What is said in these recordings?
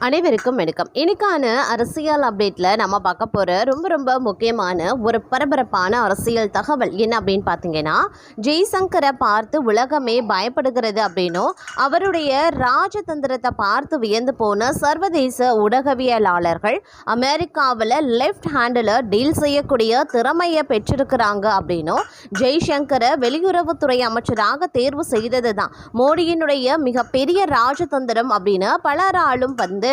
அனைவருக்கும் வணக்கம். இன்னைக்கான அரசியல் அப்டேட்டில் நம்ம பார்க்க போகிற ரொம்ப ரொம்ப முக்கியமான ஒரு பரபரப்பான அரசியல் தகவல் என்ன அப்படின்னு பார்த்தீங்கன்னா ஜெய்சங்கரை பார்த்து உலகமே பயப்படுகிறது அப்படின்னும் அவருடைய ராஜதந்திரத்தை பார்த்து வியந்து போன சர்வதேச ஊடகவியலாளர்கள் அமெரிக்காவில் லெஃப்ட் ஹேண்டில் டீல் செய்யக்கூடிய திறமையை பெற்றிருக்கிறாங்க அப்படின்னும் ஜெய்சங்கரை வெளியுறவுத்துறை அமைச்சராக தேர்வு செய்தது தான் மோடியினுடைய மிகப்பெரிய ராஜதந்திரம் அப்படின்னு பலராலும் வந்து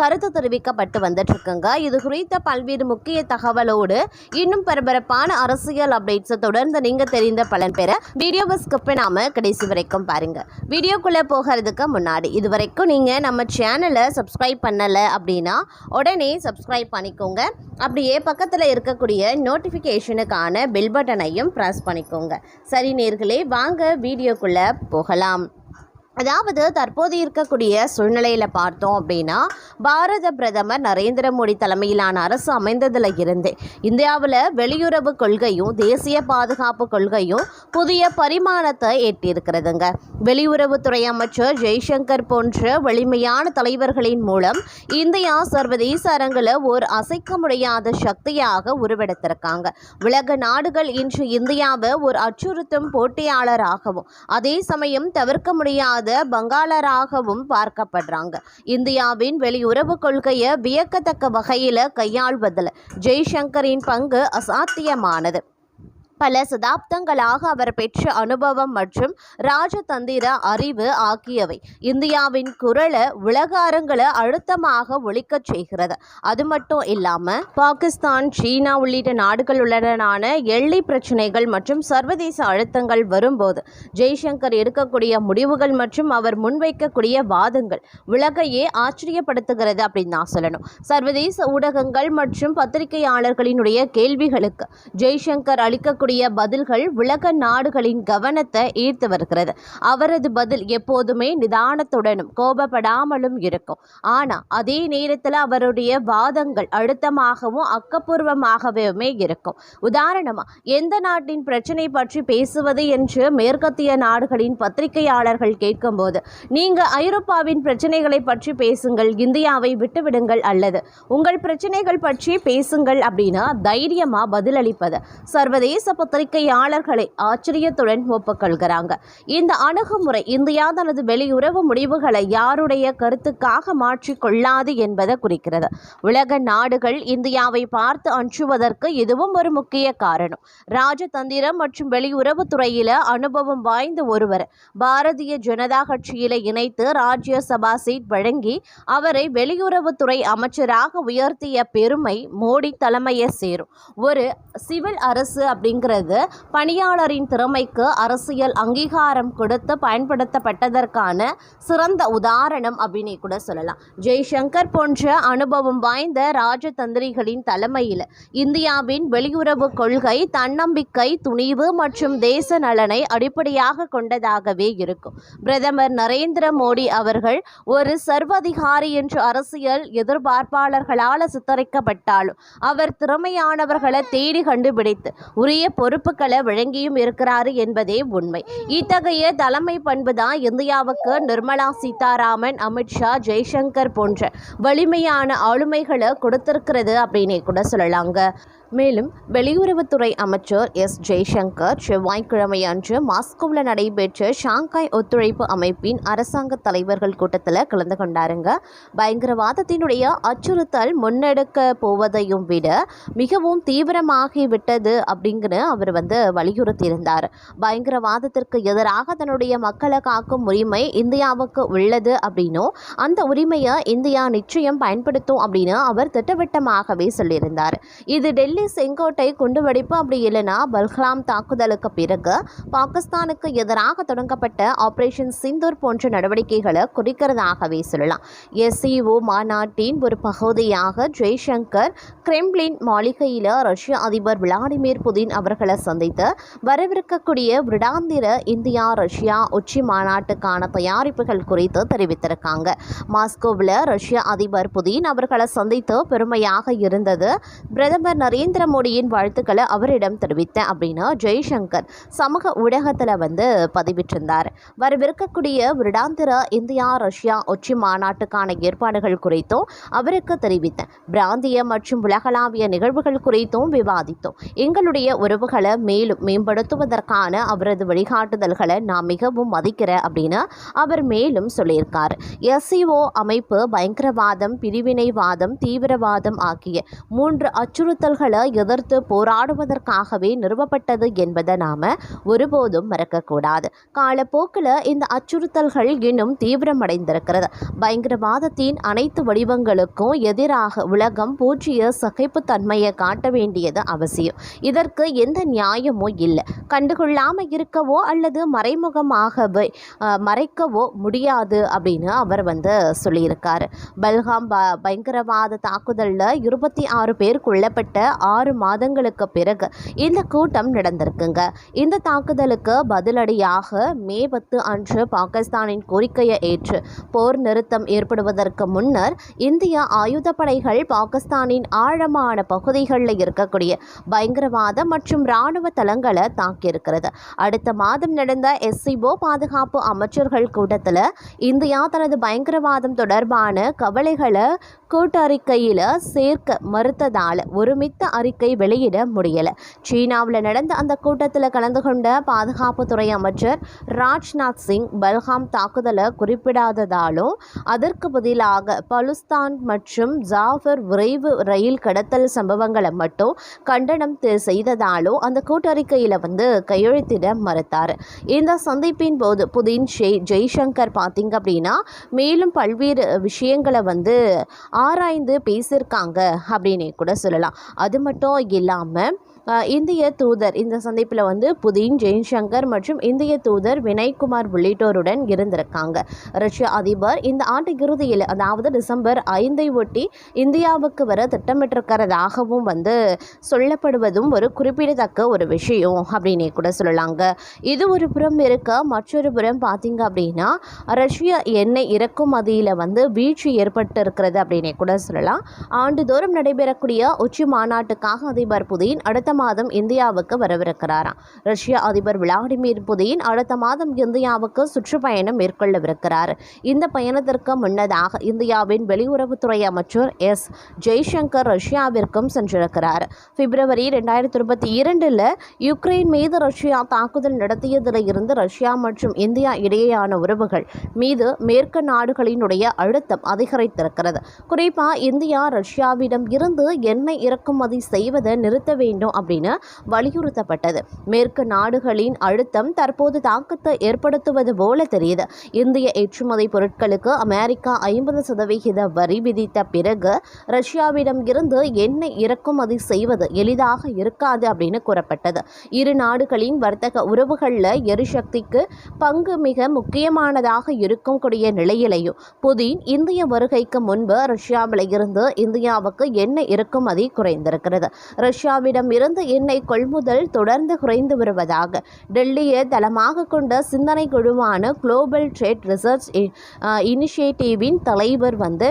கருத்து தெரிவிக்கப்பட்டு வந்துட்டுருக்குங்க. இது குறித்த பல்வேறு முக்கிய தகவலோடு இன்னும் பரபரப்பான அரசியல் அப்டேட்ஸை தொடர்ந்து நீங்கள் தெரிந்த பலன் பெற வீடியோவை ஸ்கிப் நாம் கடைசி வரைக்கும் பாருங்கள் வீடியோக்குள்ளே போகிறதுக்கு முன்னாடி இது வரைக்கும் நீங்கள் நம்ம சேனலை சப்ஸ்கிரைப் பண்ணலை அப்படின்னா உடனே சப்ஸ்கிரைப் பண்ணிக்கோங்க. அப்படியே பக்கத்தில் இருக்கக்கூடிய நோட்டிஃபிகேஷனுக்கான பெல் பட்டனையும் ப்ரெஸ் பண்ணிக்கோங்க. சரி நேர்களே வாங்க வீடியோக்குள்ளே போகலாம். அதாவது தற்போது இருக்கக்கூடிய சூழ்நிலையில் பார்த்தோம் அப்படின்னா பாரத பிரதமர் நரேந்திர மோடி தலைமையிலான அரசு அமைந்ததில் இருந்து இந்தியாவில் வெளியுறவு கொள்கையும் தேசிய பாதுகாப்பு கொள்கையும் புதிய பரிமாணத்தை எட்டியிருக்கிறதுங்க வெளியுறவுத்துறை அமைச்சர் ஜெய்சங்கர் போன்ற வலிமையான தலைவர்களின் மூலம் இந்தியா சர்வதேச அரங்கில் ஒரு அசைக்க முடியாத சக்தியாக உருவெடுத்திருக்காங்க. உலக நாடுகள் இன்று இந்தியாவை ஒரு அச்சுறுத்தும் போட்டியாளராகவும் அதே சமயம் தவிர்க்க முடியாத பங்காளராகவும் பார்க்கப்படுறாங்க. இந்தியாவின் வெளியுறவு கொள்கையை வியக்கத்தக்க வகையில் கையாள்வதில் ஜெய்சங்கரின் பங்கு அசாத்தியமானது. பல சதாப்தங்களாக அவர் பெற்ற அனுபவம் மற்றும் ராஜதந்திர அறிவு ஆகியவை. இந்தியாவின் குரலை உலக அரங்களை அழுத்தமாக ஒழிக்கச் செய்கிறது. அது மட்டும் இல்லாமல் பாகிஸ்தான் சீனா உள்ளிட்ட நாடுகளுடனான எல்லை பிரச்சனைகள் மற்றும் சர்வதேச அழுத்தங்கள் வரும்போது ஜெய்சங்கர் எடுக்கக்கூடிய முடிவுகள் மற்றும் அவர் முன்வைக்கக்கூடிய வாதங்கள் உலகையே ஆச்சரியப்படுத்துகிறது அப்படின்னு நான் சொல்லணும். சர்வதேச ஊடகங்கள் மற்றும் பத்திரிகையாளர்களினுடைய கேள்விகளுக்கு ஜெய்சங்கர் அளிக்கக்கூடிய பதில்கள் உலக நாடுகளின் கவனத்தை ஈர்த்து வருகிறது. அவரது பதில் எப்போதுமே நிதானத்துடனும் கோபப்படாமலும் இருக்கும். ஆனால் அதே நேரத்தில் அவருடைய வாதங்கள் அழுத்தமாகவும் அக்கப்பூர்வமாகவுமே இருக்கும். உதாரணமாக எந்த நாட்டின் பிரச்சனை பற்றி பேசுவது என்று மேற்கத்திய நாடுகளின் பத்திரிகையாளர்கள் கேட்கும்போது நீங்கள் ஐரோப்பாவின் பிரச்சனைகளை பற்றி பேசுங்கள் இந்தியாவை விட்டுவிடுங்கள் அல்லது உங்கள் பிரச்சனைகள் பற்றி பேசுங்கள் அப்படின்னா தைரியமாக பதிலளிப்பது. சர்வதேச பத்திரிகையாளர்களை ஆச்சரியத்துடன் ஒப்புக்கொள்கிறாங்க. இந்த அணுகுமுறை இந்தியா தனது வெளியுறவு முடிவுகளை யாருடைய கருத்துக்காக மாற்றிக்கொள்ளாது என்பதை குறிக்கிறது. உலக நாடுகள் இந்தியாவை பார்த்து அஞ்சுவதற்கு இதுவும் ஒரு முக்கிய காரணம். ராஜதந்திரம் மற்றும் வெளியுறவுத்துறையில அனுபவம் வாய்ந்த ஒருவர் பாரதிய ஜனதா கட்சியில இணைத்து ராஜ்யசபா சீட் வழங்கி அவரை வெளியுறவுத்துறை அமைச்சராக உயர்த்திய பெருமை மோடி தலைமையை சேரும். ஒரு சிவில் அரசு அப்படிங்கிற அப்படிங்கிறது பணியாளரின் திறமைக்கு அரசியல் அங்கீகாரம் கொடுத்து பயன்படுத்தப்பட்டதற்கான சிறந்த உதாரணம் அப்படின்னு கூட சொல்லலாம். ஜெய்சங்கர் போன்ற அனுபவம் வாய்ந்த ராஜதந்திரிகளின் தலைமையில் இந்தியாவின் வெளியுறவு கொள்கை தன்னம்பிக்கை துணிவு மற்றும் தேச நலனை அடிப்படையாக கொண்டதாகவே இருக்கும். பிரதமர் நரேந்திர மோடி அவர்கள் ஒரு சர்வதிகாரி என்று அரசியல் எதிர்பார்ப்பாளர்களால் சித்தரிக்கப்பட்டாலும் அவர் திறமையானவர்களை தேடி கண்டுபிடித்து உரிய பொறுப்புகளை வழங்கியும் இருக்கிறாரு என்பதே உண்மை. இத்தகைய தலைமை பண்பு தான் இந்தியாவுக்கு நிர்மலா சீதாராமன் அமித்ஷா ஜெய்சங்கர் போன்ற வலிமையான ஆளுமைகளை கொடுத்திருக்கிறது அப்படின்னே கூட சொல்லலாங்க. மேலும் வெளியுறவுத்துறை அமைச்சர் எஸ். ஜெய்சங்கர் செவ்வாய்க்கிழமை அன்று மாஸ்கோவில் நடைபெற்ற ஷாங்காய் ஒத்துழைப்பு அமைப்பின் அரசாங்க தலைவர்கள் கூட்டத்தில் கலந்து கொண்டாருங்க. பயங்கரவாதத்தினுடைய அச்சுறுத்தல் முன்னெடுக்க போவதையும் விட மிகவும் தீவிரமாகிவிட்டது அப்படிங்கிற அவர் வந்து வலியுறுத்தியிருந்தார். பயங்கரவாதத்திற்கு எதிராக தன்னுடைய மக்களை காக்கும் உரிமை இந்தியாவுக்கு உள்ளது அப்படின்னும் அந்த உரிமையை இந்தியா நிச்சயம் பயன்படுத்தும் அப்படின்னு அவர் திட்டவட்டமாகவே சொல்லியிருந்தார். இது டெல்லி செங்கோட்டை குண்டுவெடிப்பு அப்படி இல்லைன்னா பல்கலாம் தாக்குதலுக்கு பிறகு பாகிஸ்தானுக்கு எதிராக தொடங்கப்பட்ட ஆபரேஷன் சிந்தூர் போன்ற நடவடிக்கைகளை குறிக்கிறதாகவே சொல்லலாம். எஸ்இஓ மாநாட்டின் ஒரு பகுதியாக ஜெய்சங்கர் கிரெம்ளின் மாளிகையில் ரஷ்ய அதிபர் விளாடிமிர் புதின் அவர் அவர்களை சந்தித்து வரவிருக்கக்கூடிய விடாந்திர இந்தியா ரஷ்யா உச்சி மாநாட்டுக்கான தயாரிப்புகள் குறித்து தெரிவித்திருக்காங்க. மாஸ்கோவில் ரஷ்ய அதிபர் புதின் அவர்களை சந்தித்து பெருமையாக இருந்தது. பிரதமர் நரேந்திர மோடியின் வாழ்த்துக்களை அவரிடம் தெரிவித்தேன் அப்படின்னு ஜெய்சங்கர் சமூக ஊடகத்தில் வந்து பதிவிட்டிருந்தார். வரவிருக்கக்கூடிய விடாந்திர இந்தியா ரஷ்யா உச்சி மாநாட்டுக்கான ஏற்பாடுகள் குறித்தும் அவருக்கு தெரிவித்தேன். பிராந்திய மற்றும் உலகளாவிய நிகழ்வுகள் குறித்தும் விவாதித்தோம். எங்களுடைய ஒரு உறவுகளை மேலும் மேம்படுத்துவதற்கான அவரது வழிகாட்டுதல்களை நான் மிகவும் மதிக்கிறேன் அப்படின்னு அவர் மேலும் சொல்லியிருக்கார். எஸ்இஓ அமைப்பு பயங்கரவாதம் பிரிவினைவாதம் தீவிரவாதம் ஆகிய மூன்று அச்சுறுத்தல்களை எதிர்த்து போராடுவதற்காகவே நிறுவப்பட்டது என்பதை நாம ஒருபோதும் மறக்கக்கூடாது. காலப்போக்கில் இந்த அச்சுறுத்தல்கள் இன்னும் தீவிரமடைந்திருக்கிறது. பயங்கரவாதத்தின் அனைத்து வடிவங்களுக்கும் எதிராக உலகம் பூஜ்ஜிய சகைப்புத்தன்மையை காட்ட வேண்டியது அவசியம். இதற்கு எந்த நியாயமும் இல்லை. கண்டுகொள்ளாமல் இருக்கவோ அல்லது மறைமுகமாகவே மறைக்கவோ முடியாது அப்படின்னு அவர் வந்து சொல்லியிருக்காரு. பல்காம் ப பயங்கரவாத தாக்குதலில் இருபத்தி ஆறு பேர் கொல்லப்பட்ட ஆறு மாதங்களுக்கு பிறகு இந்த கூட்டம் நடந்திருக்குங்க. இந்த தாக்குதலுக்கு பதிலடியாக மே பத்து அன்று பாகிஸ்தானின் கோரிக்கையை ஏற்று போர் நிறுத்தம் ஏற்படுவதற்கு முன்னர் இந்திய ஆயுதப்படைகள் பாகிஸ்தானின் ஆழமான பகுதிகளில் இருக்கக்கூடிய பயங்கரவாத மற்றும் இராணுவ தளங்களை தாக்கியிருக்கிறது. அடுத்த மாதம் நடந்த எஸ்சிபோ பாதுகாப்பு அமைச்சர்கள் கூட்டத்தில் இந்தியா தனது பயங்கரவாதம் தொடர்பான கவலைகளை கூட்டறிக்கையில் சேர்க்க மறுத்ததால் ஒருமித்த அறிக்கை வெளியிட முடியலை. சீனாவில் நடந்த அந்த கூட்டத்தில் கலந்து கொண்ட பாதுகாப்புத்துறை அமைச்சர் ராஜ்நாத் சிங் பல்காம் தாக்குதலை குறிப்பிடாததாலும் அதற்கு பதிலாக பலுஸ்தான் மற்றும் ஜாஃபர் விரைவு ரயில் கடத்தல் சம்பவங்களை மட்டும் கண்டனம் தெ- செய்ததாலும் அந்த கூட்டறிக்கையில் வந்து கையெழுத்திட மறுத்தார். இந்த சந்திப்பின் போது புதின் ஷே ஜெய்சங்கர் பார்த்தீங்க அப்படின்னா மேலும் பல்வேறு விஷயங்களை வந்து ஆராய்ந்து பேசியிருக்காங்க அப்படின்னே கூட சொல்லலாம். அது மட்டும் இல்லாமல் இந்திய தூதர் இந்த சந்திப்பில் வந்து புதின் ஜெய்சங்கர் மற்றும் இந்திய தூதர் வினய்குமார் உள்ளிட்டோருடன் இருந்திருக்காங்க. ரஷ்ய அதிபர் இந்த ஆண்டு இறுதியில் அதாவது டிசம்பர் ஐந்தை ஒட்டி இந்தியாவுக்கு வர திட்டமிட்டிருக்கிறதாகவும் வந்து சொல்லப்படுவதும் ஒரு குறிப்பிடத்தக்க ஒரு விஷயம் அப்படின்னே கூட சொல்லலாங்க. இது ஒரு புறம் இருக்க மற்றொரு புறம் பார்த்தீங்க அப்படின்னா ரஷ்ய எண்ணெய் இறக்குமதியில் வந்து வீழ்ச்சி ஏற்பட்டு இருக்கிறது அப்படின்னே கூட சொல்லலாம். ஆண்டுதோறும் நடைபெறக்கூடிய உச்சி மாநாட்டுக்காக அதிபர் புதின் அடுத்த மாதம் இந்தியாவுக்கு வரவிருக்கிறாராம். ரஷ்ய அதிபர் விளாடிமிர் புதின் அடுத்த மாதம் இந்தியாவுக்கு சுற்றுப்பயணம் மேற்கொள்ளவிருக்கிறார். இந்த பயணத்திற்கு முன்னதாக இந்தியாவின் வெளியுறவுத்துறை அமைச்சர் எஸ். ஜெய்சங்கர் ரஷ்யாவிற்கும் சென்றிருக்கிறார். பிப்ரவரி ரெண்டாயிரத்தி இருபத்தி இரண்டில் யுக்ரைன் மீது ரஷ்யா தாக்குதல் நடத்தியதில் இருந்து ரஷ்யா மற்றும் இந்தியா இடையேயான உறவுகள் மீது மேற்கு நாடுகளினுடைய அழுத்தம் அதிகரித்திருக்கிறது. குறிப்பாக இந்தியா ரஷ்யாவிடம் இருந்து எண்ணெய் இறக்குமதி செய்வதை நிறுத்த வேண்டும் அப்படின்னு வலியுறுத்தப்பட்டது. மேற்கு நாடுகளின் அழுத்தம் தற்போது தாக்கத்தை ஏற்படுத்துவது போல தெரியுது. இந்திய ஏற்றுமதி பொருட்களுக்கு அமெரிக்கா ஐம்பது சதவிகித வரி விதித்த பிறகு ரஷ்யாவிடம் இருந்து எண்ணெய் இறக்குமதி செய்வது எளிதாக இருக்காது அப்படின்னு கூறப்பட்டது. இரு நாடுகளின் வர்த்தக உறவுகளில் எரிசக்திக்கு பங்கு மிக முக்கியமானதாக இருக்கக்கூடிய நிலையிலையும் புதின் இந்திய வருகைக்கு முன்பு ரஷ்யாவில் இருந்து இந்தியாவுக்கு எண்ணெய் இறக்குமதி குறைந்திருக்கிறது. ரஷ்யாவிடம் இருந்து எண்ணெய் கொள்முதல் தொடர்ந்து குறைந்து வருவதாக டெல்லியை தளமாக கொண்ட சிந்தனை குழுவான குளோபல் ட்ரேட் ரிசர்ச் இனிஷியேட்டிவின் தலைவர் வந்து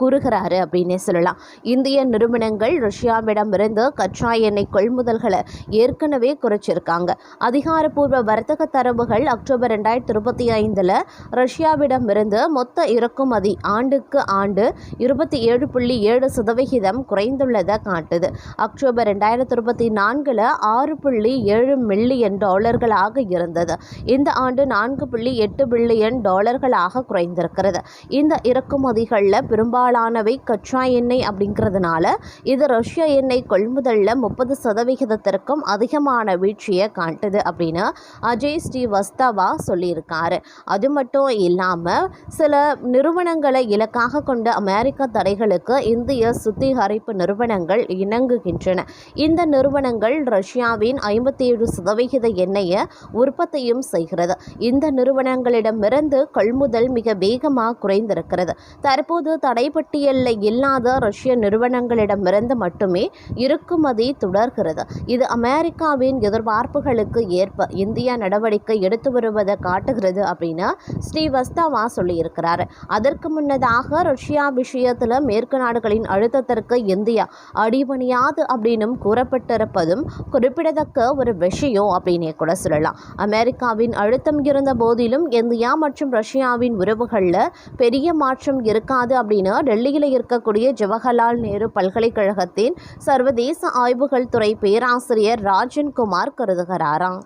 கூறுகிறாரு அப்படின்னே சொல்லலாம். இந்திய நிறுவனங்கள் ரஷ்யாவிடமிருந்து கச்சா எண்ணெய் கொள்முதல்களை ஏற்கனவே குறைச்சிருக்காங்க. அதிகாரப்பூர்வ வர்த்தக தரவுகள் அக்டோபர் ரெண்டாயிரத்தி இருபத்தி ஐந்தில் ரஷ்யாவிடமிருந்து மொத்த இறக்குமதி ஆண்டுக்கு ஆண்டு இருபத்தி ஏழு புள்ளி ஏழு சதவிகிதம் குறைந்துள்ளதை காட்டுது. அக்டோபர் ரெண்டாயிரத்தி இருபத்தி நான்கில் ஆறு புள்ளி ஏழு மில்லியன் டாலர்களாக இருந்தது. இந்த ஆண்டு நான்கு புள்ளி எட்டு பில்லியன் டாலர்களாக குறைந்திருக்கிறது. இந்த இறக்குமதிகளில் பெரும் பெரும்பாலானவை கச்சா எண்ணெய் அப்படிங்கிறதுனால இது ரஷ்ய எண்ணெய் கொள்முதலில் முப்பது சதவிகிதத்திற்கும் அதிகமான வீழ்ச்சியை காட்டுது அப்படின்னு அஜய் ஸ்ரீவஸ்தவா சொல்லியிருக்காரு. அது மட்டும் இல்லாமல் சில நிறுவனங்களை இலக்காக கொண்ட அமெரிக்க தடைகளுக்கு இந்திய சுத்திகரிப்பு நிறுவனங்கள் இணங்குகின்றன. இந்த நிறுவனங்கள் ரஷ்யாவின் ஐம்பத்தி ஏழு சதவிகித எண்ணெயை உற்பத்தியும் செய்கிறது. இந்த நிறுவனங்களிடமிருந்து கொள்முதல் மிக வேகமாக குறைந்திருக்கிறது. தற்போது தடைப்பட்டியலில் இல்லாத ரஷ்ய நிறுவனங்களிடமிருந்து மட்டுமே இறக்குமதி தொடர்கிறது. இது அமெரிக்காவின் எதிர்பார்ப்புகளுக்கு ஏற்ப இந்தியா நடவடிக்கை எடுத்து வருவதை காட்டுகிறது அப்படின்னு ஸ்ரீவஸ்தவா சொல்லியிருக்கிறார். அதற்கு முன்னதாக ரஷ்யா விஷயத்தில் மேற்கு நாடுகளின் அழுத்தத்திற்கு இந்தியா அடிபணியாது அப்படின்னும் கூறப்பட்டிருப்பதும் குறிப்பிடத்தக்க ஒரு விஷயம் அப்படின்னே கூட சொல்லலாம். அமெரிக்காவின் அழுத்தம் இருந்த போதிலும் இந்தியா மற்றும் ரஷ்யாவின் உறவுகளில் பெரிய மாற்றம் இருக்காது அப்படின்னு டெல்லியில் இருக்கக்கூடிய ஜவஹர்லால் நேரு பல்கலைக்கழகத்தின் சர்வதேச ஆய்வுகள் துறை பேராசிரியர் ராஜன்குமார் கருதுகிறாராம்.